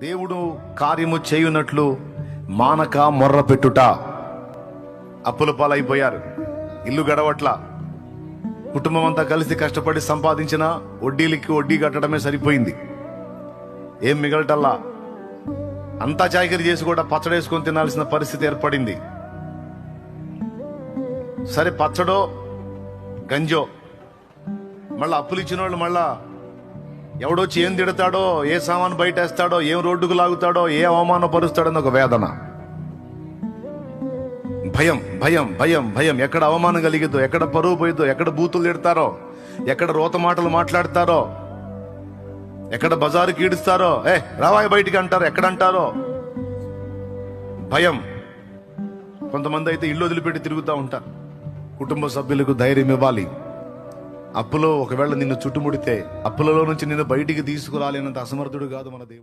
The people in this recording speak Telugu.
దేవుడు కార్యము చేయునట్లు మానక మొర్ర పెట్టుట. అప్పుల పాలైపోయారు. ఇల్లు గడవట్ల. కుటుంబం అంతా కలిసి కష్టపడి సంపాదించిన వడ్డీలకి వడ్డీ కట్టడమే సరిపోయింది. ఏం మిగలటల్లా? అంతా చాకరీ చేసి కూడా పచ్చడేసుకొని తినాల్సిన పరిస్థితి ఏర్పడింది. సరే పచ్చడో గంజో. మళ్ళా అప్పులు ఇచ్చిన వాళ్ళు మళ్ళా ఎవడొచ్చి ఏం తిడతాడో ఏ సామాను బయటేస్తాడో ఏం రోడ్డుకు లాగుతాడో ఏ అవమానపరుస్తాడో ఒక వేదన. భయం భయం భయం భయం. ఎక్కడ అవమానం కలిగిద్దో ఎక్కడ పరువు పోయిద్దో ఎక్కడ బూతులు తిడతారో ఎక్కడ రోత మాటలు మాట్లాడతారో ఎక్కడ బజారుకి ఈడుస్తారో ఏ రావాయి బయటికి అంటారు ఎక్కడ అంటారో భయం. కొంతమంది అయితే ఇల్లు వదిలిపెట్టి తిరుగుతూ ఉంటారు. కుటుంబ సభ్యులకు ధైర్యం ఇవ్వాలి. అప్పులో ఒకవేళ నిన్ను చుట్టుముడితే అప్పులలో నుంచి నిన్ను బయటికి తీసుకురాలేనంత అసమర్థుడు కాదు మన దేవుడు.